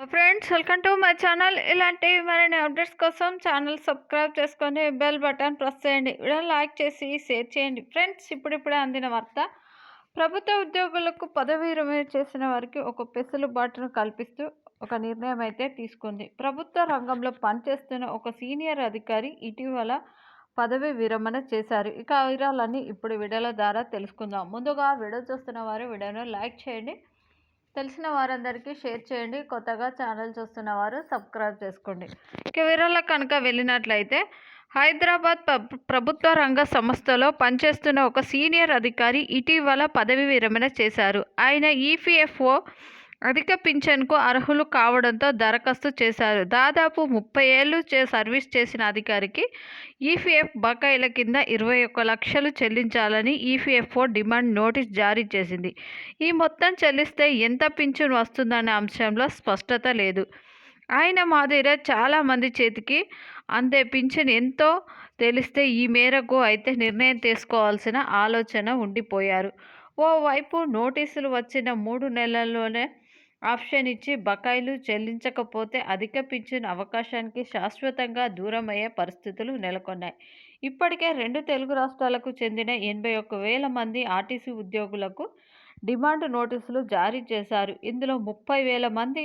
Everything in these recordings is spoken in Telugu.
Friends welcome to my channel. ఇలాంటి మరిన్ని అప్డేట్స్ కోసం ఛానల్ సబ్స్క్రైబ్ చేసుకొని బెల్ బటన్ ప్రెస్ చేయండి. వీడియో లైక్ చేసి షేర్ చేయండి. ఫ్రెండ్స్ ఇప్పుడిప్పుడే అందిన వార్త. ప్రభుత్వ ఉద్యోగులకు పదవి విరమణ చేసిన వారికి ఒక పెసులుబాటును కల్పిస్తూ ఒక నిర్ణయం అయితే తీసుకుంది. ప్రభుత్వ రంగంలో పనిచేస్తున్న ఒక సీనియర్ అధికారి ఇటీవల పదవి విరమణ చేశారు. ఇక వివరాలన్నీ ఇప్పుడు వీడియోల ద్వారా తెలుసుకుందాం. ముందుగా వీడియో చూస్తున్న వారు వీడియోను లైక్ చేయండి. తెలిసిన వారందరికీ షేర్ చేయండి. కొత్తగా ఛానల్ చూస్తున్న వారు సబ్స్క్రైబ్ చేసుకోండి. ఇక కనుక వెళ్ళినట్లయితే హైదరాబాద్ ప్రభుత్వ రంగ సంస్థలో పనిచేస్తున్న ఒక సీనియర్ అధికారి ఇటీవల పదవి విరమణ చేశారు. ఆయన ఈపీఎఫ్ఓ అధిక పింఛన్కు అర్హులు కావడంతో దరఖాస్తు చేశారు. దాదాపు ముప్పై ఏళ్ళు చే సర్వీస్ చేసిన అధికారికి ఈపీఎఫ్ బకాయిల కింద ఇరవై ఒక్క లక్షలు చెల్లించాలని ఈపీఎఫ్ఓ డిమాండ్ నోటీస్ జారీ చేసింది. ఈ మొత్తం చెల్లిస్తే ఎంత పింఛన్ వస్తుందనే అంశంలో స్పష్టత లేదు. ఆయన మాదిరే చాలామంది చేతికి అందే పింఛన్ ఎంతో తెలిస్తే ఈ మేరకు అయితే నిర్ణయం తీసుకోవాల్సిన ఆలోచన ఉండిపోయారు. ఓవైపు నోటీసులు వచ్చిన మూడు నెలల్లోనే ఆప్షన్ ఇచ్చి బకాయిలు చెల్లించకపోతే అధిక పింఛన్ అవకాశానికి శాశ్వతంగా దూరమయ్యే పరిస్థితులు నెలకొన్నాయి. ఇప్పటికే రెండు తెలుగు రాష్ట్రాలకు చెందిన ఎనభై ఒక్క వేల మంది ఆర్టీసీ ఉద్యోగులకు డిమాండ్ నోటీసులు జారీ చేశారు. ఇందులో ముప్పై వేల మంది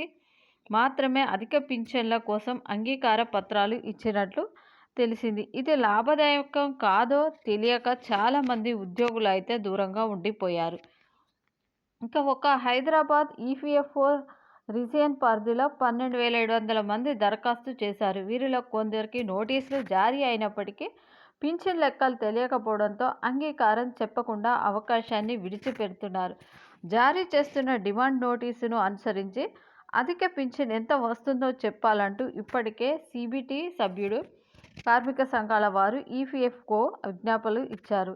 మాత్రమే అధిక పింఛన్ల కోసం అంగీకార పత్రాలు ఇచ్చినట్లు తెలిసింది. ఇది లాభదాయకం కాదో తెలియక చాలామంది ఉద్యోగులు అయితే దూరంగా ఉండిపోయారు. ఇంకా ఒక హైదరాబాద్ ఈపీఎఫ్ఓ రీజియన్ పరిధిలో పన్నెండు వేల ఏడు వందల మంది దరఖాస్తు చేశారు. వీరిలో కొందరికి నోటీసులు జారీ అయినప్పటికీ పింఛన్ లెక్కలు తెలియకపోవడంతో అంగీకారం చెప్పకుండా అవకాశాన్ని విడిచిపెడుతున్నారు. జారీ చేస్తున్న డిమాండ్ నోటీసును అనుసరించి అధిక పింఛన్ ఎంత వస్తుందో చెప్పాలంటూ ఇప్పటికే సిబిటి సభ్యుడు కార్మిక సంఘాల వారు ఈపీఎఫ్కో విజ్ఞాపనలు ఇచ్చారు.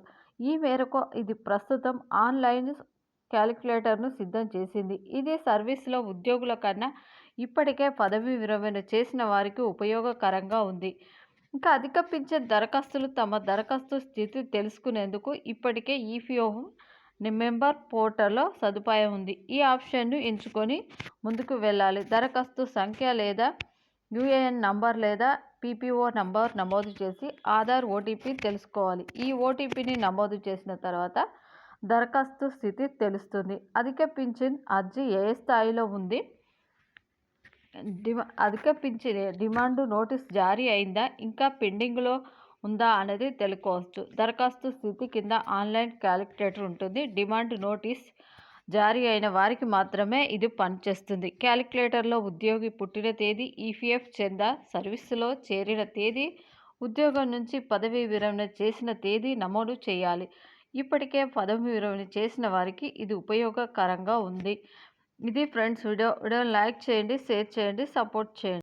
ఈ మేరకు ఇది ప్రస్తుతం ఆన్లైన్ క్యాలిక్యులేటర్ను సిద్ధం చేసింది. ఇది సర్వీస్లో ఉద్యోగుల కన్నా ఇప్పటికే పదవి విరమణ చేసిన వారికి ఉపయోగకరంగా ఉంది. ఇంకా అధిక పింఛన్ దరఖాస్తులు తమ దరఖాస్తు స్థితి తెలుసుకునేందుకు ఇప్పటికే ఈపీఓ మెంబర్ పోర్టల్లో సదుపాయం ఉంది. ఈ ఆప్షన్ను ఎంచుకొని ముందుకు వెళ్ళాలి. దరఖాస్తు సంఖ్య లేదా యూఏఎన్ నంబర్ లేదా పీపీఓ నంబర్ నమోదు చేసి ఆధార్ ఓటీపీ తెలుసుకోవాలి. ఈ ఓటీపీని నమోదు చేసిన తర్వాత దరఖాస్తు స్థితి తెలుస్తుంది. అధిక పింఛన్ అర్జీ ఏ స్థాయిలో ఉంది? డిమా అధిక పింఛన్ డిమాండ్ నోటీస్ జారీ అయిందా? ఇంకా పెండింగ్లో ఉందా అనేది తెలుసుకోవచ్చు. దరఖాస్తు స్థితి కింద ఆన్లైన్ క్యాలిక్యులేటర్ ఉంటుంది. డిమాండ్ నోటీస్ జారీ అయిన వారికి మాత్రమే ఇది పనిచేస్తుంది. క్యాలిక్యులేటర్లో ఉద్యోగి పుట్టిన తేదీ ఈపీఎఫ్ చెంద సర్వీసులో చేరిన తేదీ ఉద్యోగం నుంచి పదవీ విరమణ చేసిన తేదీ నమోదు చేయాలి. ఇప్పటికే పదవి విరమణ చేసిన వారికి ఇది ఉపయోగకరంగా ఉంది. ఇది ఫ్రెండ్స్ వీడియో వీడియో లైక్ చేయండి షేర్ చేయండి సపోర్ట్ చేయండి.